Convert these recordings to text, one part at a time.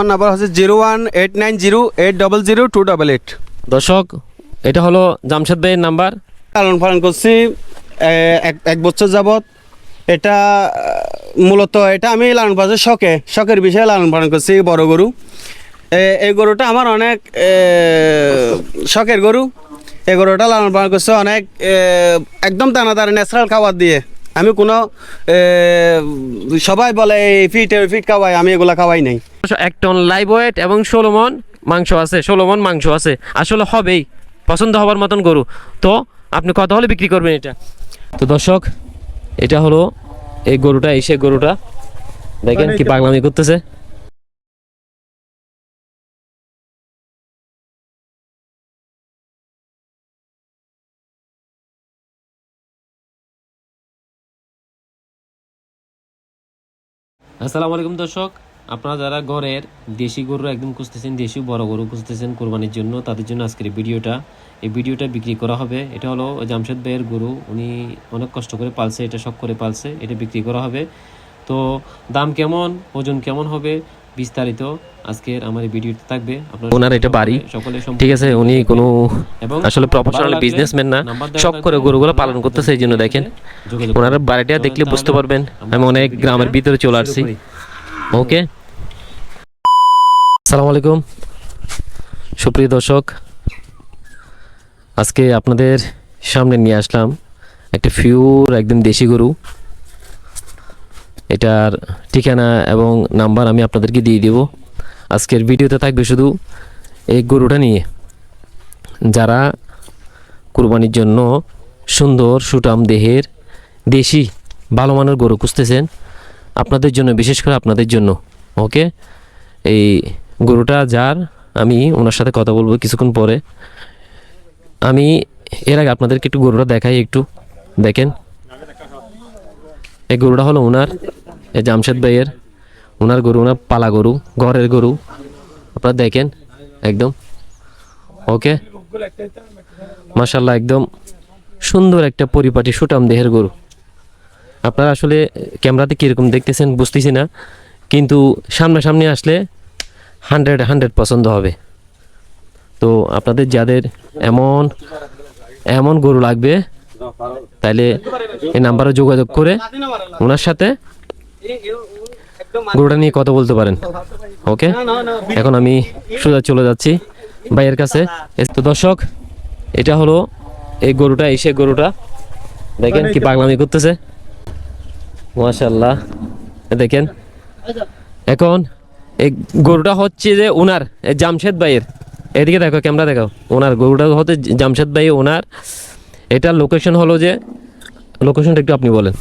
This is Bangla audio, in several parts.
আমার নাম্বার হচ্ছে zero one eight nine zero eight double zero two double eight দর্শক এটা হলো জামশেদ ভাইয়ের নাম্বার। লালন পালন করছি এক বছর যাবৎ। এটা মূলত এটা আমি লালন পালন শখে শখের বিষয়ে লালন পালন করছি বড় গরু। এই গরুটা আমার অনেক শখের গরু। এই গরুটা লালন পালন করছে অনেক একদম দানাদার ন্যাচারাল খাবার দিয়ে। আমি কোনো সবাই বলে ফিট ফিট খাওয়াই, আমি এগুলো খাওয়াই নাই। এক টন লাইভ ওয়েট এবং ষোলো মন মাংস আছে, ষোলো মন মাংস আছে। আসলে হবেই, পছন্দ হবার মতন গরু। তো, আপনি কত হলে বিক্রি করবেন এটা? তো দর্শক, এটা হলো এই গরুটা, এই সে গরুটা। দেখেন কি পাগলামি করতেছে। আসসালামু আলাইকুম দর্শক। আপনারা যারা ঘরের দেশি গরু একদম খুঁজতেছেন, দেশি বড় গরু খুঁজতেছেন কোরবানির জন্য, তাদের জন্য আজকের ভিডিওটা। এই ভিডিওটা বিক্রি করা হবে। এটা হলো জামশেদ ভাইয়ের গরু। উনি অনেক কষ্ট করে পালছে, এটা শখ করে পালছে, এটা বিক্রি করা হবে। তো দাম কেমন, ওজন কেমন হবে? বিস্তারিত আজকের আমার এই ভিডিওতে থাকবে। আপনারা ওনার এটা বাড়ি। ঠিক আছে উনি কোনো আসলে প্রফেশনাল বিজনেসম্যান না। শখ করে গরুগুলো পালন করতেছে এই জন্য দেখেন। ওনার বাড়িটা দেখলে বুঝতে পারবেন। আমি অনেক গ্রামের ভিতরে চলে আসছি। ওকে। আসসালামু আলাইকুম সুপ্রিয় দর্শক আজকে আপনাদের সামনে নিয়ে আসলাম একটা ফিউর একদম দেশি গরু। এটার ঠিকানা এবং নাম্বার আমি আপনাদেরকে দিয়ে দেব। আজকের ভিডিওতে থাকবে শুধু এই গরুটা নিয়ে। যারা কুরবানির জন্য সুন্দর সুটাম দেহের, দেশি, ভালো মানের গরু খুঁজতেছেন, আপনাদের জন্য, বিশেষ করে আপনাদের জন্য, ওকে? এই গরুটা যার, আমি ওনার সাথে কথা বলব কিছুক্ষণ পরে। আমি এর আগে আপনাদেরকে একটু গরুটা দেখাই একটু। দেখেন। এই গরুটা হলো ওনার এই জামশেদ ভাইয়ের ওনার গরু ওনার পালা গরু, ঘরের গরু, আপনারা দেখেন, একদম, ওকে? মাশাল্লাহ একদম সুন্দর একটা পরিপাটি সুটাম দেহের গরু। আপনারা আসলে ক্যামেরাতে কীরকম দেখতেছেন বুঝতেছি না, কিন্তু সামনাসামনি আসলে হান্ড্রেড হান্ড্রেড পছন্দ হবে। তো আপনাদের যাদের এমন এমন গরু লাগবে, তাইলে এই নাম্বারে যোগাযোগ করে ওনার সাথে গরুটা নিয়ে কথা বলতে পারেন। ওকে? এখন আমি সোজা চলে যাচ্ছি ভাইয়ের কাছে। তো দর্শক এটা হলো এই গরুটা এসে গরুটা। দেখেন কি পাগলামি করতেছে। মাশাল্লাহ দেখেন। এখন এই গরুটা হচ্ছে যে ওনার এই জামশেদ ভাইয়ের। এদিকে দেখো ক্যামেরা দেখো ওনার গরুটা হচ্ছে জামশেদ ভাই ওনার। এটার লোকেশন হলো যে লোকেশনটা একটু আপনি বলেন।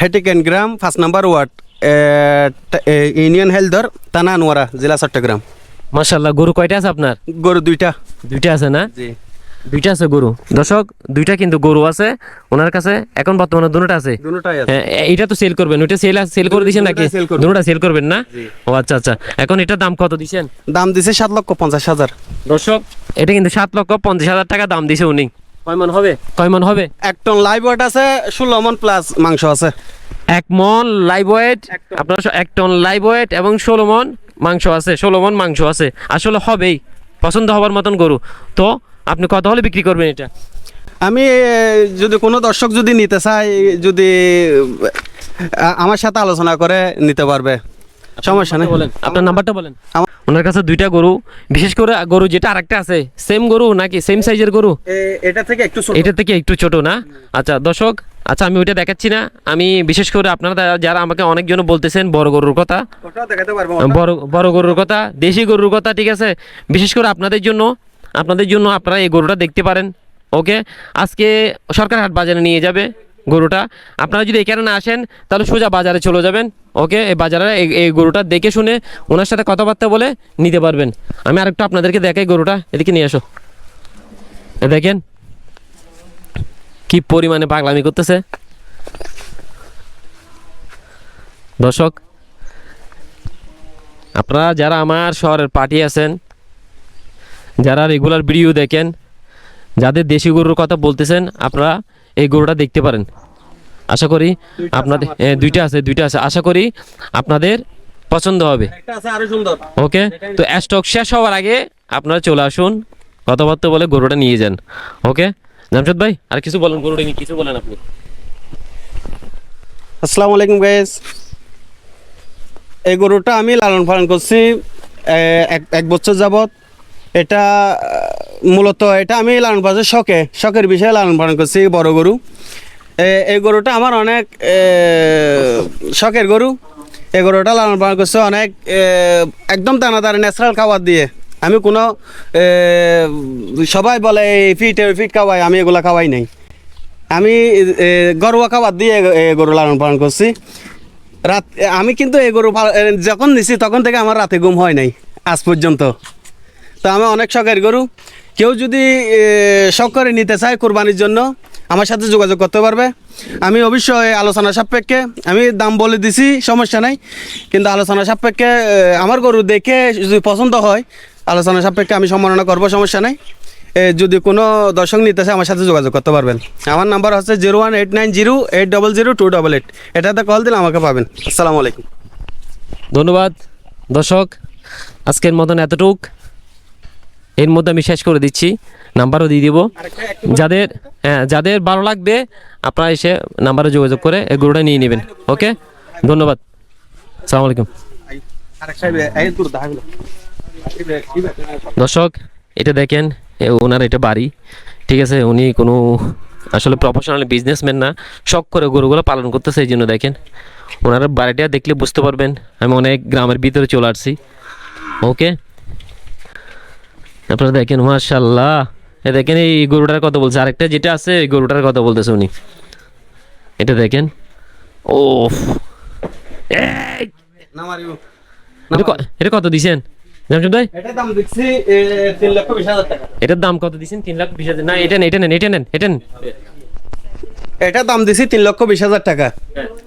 হেটিকেন গ্রাম ফার্স্ট নাম্বার ওয়ার্ড ইউনিয়ন হেলথর থানা আনোয়ারা জেলা চট্টগ্রাম। মাশাল্লাহ গরু কয়টা আছে আপনার? গরু দুইটা। দুইটা আছে না? জি। দুইটা আছে গরু। দর্শক দুইটা কিন্তু গরু আছে ওনার কাছে এখন বর্তমানে দুটোটা আছে। হ্যাঁ এটা তো সেল করবেন ওইটা সেল সেল করে দিছেন নাকি? দুটোটা সেল করবেন। না? ও আচ্ছা আচ্ছা। এখন এটা দাম কত দিছেন? দাম দিছে সাত লক্ষ পঞ্চাশ হাজার। দর্শক এটা কিন্তু সাত লক্ষ পঞ্চাশ হাজার টাকা দাম দিছে উনি। কয় মন হবে? কয় মন হবে? এক টন লাইভ ওয়েট আছে ষোলো মন প্লাস মাংস আছে। এক মন লাইভ ওয়েট আপনার এক টন লাইভ ওয়েট এবং ষোলো মন মাংস আছে ষোলো মন মাংস আছে। আসলে হবেই পছন্দ হবার মতন গরু। তো আপনি কত হলে বিক্রি করবেন এটা? আমি যদি কোনো দর্শক যদি নিতে চায় যদি আমার সাথে আলোচনা করে নিতে পারবে। সমস্যা নেই। বলেন। আপনার নাম্বারটা বলেন। ওনার কাছে দুইটা গরু বিশেষ করে গরু যেটা আরেকটা আছে সেম গরু নাকি সেম সাইজের গরু? এটা থেকে একটু ছোট। এটা থেকে একটু ছোট না? আচ্ছা দর্শক আচ্ছা আমি ওইটা দেখাচ্ছি না। আমি বিশেষ করে আপনারা যারা আমাকে অনেকজন বলতেছেন বড় গরুর কথা ওটাও দেখাতে পারব বড় বড় গরুর কথা দেশি গরুর কথা ঠিক আছে? বিশেষ করে আপনাদের জন্য আপনাদের জন্য আপনারা এই গরুটা দেখতে পারেন ওকে আজকে সরকার হাট বাজারে নিয়ে যাবে। গরুটা। আপনারা যদি এখানে না আসেন, তাহলে সোজা বাজারে চলে যাবেন। ওকে, এই বাজারে এই- গরুটা দেখে শুনে ওনার সাথে কথাবার্তা বলে নিতে পারবেন। আমি আরেকটু আপনাদেরকে দেখাই গরুটা, এদিকে নিয়ে আসো। দেখেন, কি পরিমাণে পাগলামি করতেছে। দর্শক, আপনারা যারা আমার শহরের পার্টি আছেন, যারা রেগুলার ভিডিও দেখেন, যাদের দেশি গরুর কথা বলতেছেন, আপনারা এই গরুটা দেখতে পারেন। আশা করি আপনাদের দুইটা আছে দুইটা আছে। আশা করি আপনাদের পছন্দ হবে। একটা আছে আরও সুন্দর। ওকে? তো স্টক শেষ হওয়ার আগে আপনারা চলে আসুন কথাবার্তা বলে গরুটা নিয়ে যান। ওকে? জামশেদ ভাই আর কিছু বলেন গরুটা নিয়ে কিছু বলেন আপনি। আসসালামু আলাইকুম গাইস এই গরুটা আমি লালন পালন করছি এক এক বছর যাবত এটা মূলত এটা আমি লালন পালন শখে, শখের বিষয়ে লালন পালন করছি বড় গরু। এই গরুটা আমার অনেক শখের গরু। এই গরুটা লালন পালন করছে অনেক একদম দানাদার ন্যাচারাল খাবার দিয়ে। আমি কোনো সবাই বলে এই ফিট ফিট খাওয়াই, আমি এগুলো খাওয়াই নাই। আমি গরুয়া খাবার দিয়ে এ- এ গরু লালন পালন করছি। রাত, আমি কিন্তু এই গরু যখন নিছি তখন থেকে আমার রাতে ঘুম হয় নাই, আজ পর্যন্ত। তো আমি অনেক শখের গরু। কেউ যদি শখ করে নিতে চায় কোরবানির জন্য, আমার সাথে যোগাযোগ করতে পারবে। আমি অবশ্যই আলোচনা সাপেক্ষে, আমি দাম বলে দিছি, সমস্যা নাই। কিন্তু আলোচনা সাপেক্ষে আমার গরু দেখে যদি পছন্দ হয়, আলোচনা সাপেক্ষে আমি সম্মাননা করব, সমস্যা নাই। যদি কোনো দর্শক নিতে চায়, আমার সাথে যোগাযোগ করতে পারবেন। আমার নাম্বার হচ্ছে zero one eight nine zero eight double zero two double eight. এটাতে কল দিলে আমাকে পাবেন। আসসালামু আলাইকুম। ধন্যবাদ, দর্শক। আজকের মতন এতটুক। এর মধ্যে আমি শেষ করে দিচ্ছি নাম্বারও দিয়ে দিব। যাদের হ্যাঁ যাদের ভালো লাগবে আপনারা এসে নাম্বারে যোগাযোগ করে এই গরুটা নিয়ে নেবেন। ওকে? ধন্যবাদ। সালাম আলাইকুম। দর্শক এটা দেখেন ওনার এটা বাড়ি। ঠিক আছে উনি কোনো আসলে প্রফেশনাল বিজনেসম্যান না শখ করে গরুগুলো পালন করতেছে এই জন্য দেখেন। ওনার বাড়িটা দেখলে বুঝতে পারবেন আমি অনেক গ্রামের ভিতরে চলে আসছি। ওকে? আপনারা দেখেন মার্শাল্লাহ এ দেখেন এই গরুটার কথা বলছে। আরেকটা যেটা আছে এই গরুটার কথা বলতেছে উনি। এটা দেখেন। ও এটা কত দিছেন? লক্ষ এটার দাম কত দিছেন? তিন লাখ বিশ হাজার। না এটা নেন এটা নেন এটা নেন এটা নেন। এটা দাম দিছি তিন লক্ষ বিশ হাজার টাকা।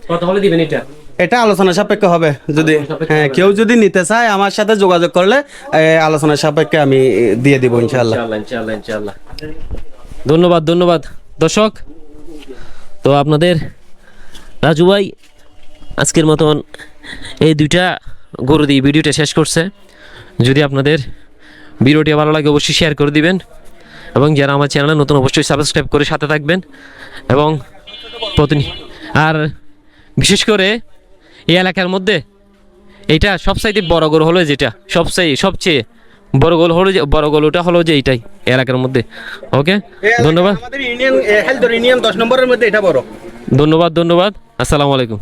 কত হলে দিবেন এটা? এটা আলোচনা সাপেক্ষে হবে যদি হ্যাঁ কেউ যদি নিতে চায় আমার সাথে যোগাযোগ করলে আলোচনা সাপেক্ষে আমি দিয়ে দিব ইনশাল্লাহ ধন্যবাদ ধন্যবাদ। দর্শক তো আপনাদের রাজু ভাই আজকের মতন এই দুইটা গরু দিয়ে ভিডিওটা শেষ করছে। যদি আপনাদের ভিডিওটি ভালো লাগে অবশ্যই শেয়ার করে দিবেন। এবং যারা আমার চ্যানেলে নতুন অবশ্যই সাবস্ক্রাইব করে সাথে থাকবেন। এবং প্রতিনি আর বিশেষ করে এই এলাকার মধ্যে এইটা সবচাইতে বড় গোল হলো যেটা সবচেয়ে সবচেয়ে বড় গোল হলো যে বড় গোল ওটা হলো যে এইটাই এলাকার মধ্যে। ওকে? ধন্যবাদ। আমাদের ইউনিয়ন হেলথ ইউনিয়ন দশ নম্বরের মধ্যে এটা বড়। ধন্যবাদ ধন্যবাদ। আসসালামু আলাইকুম।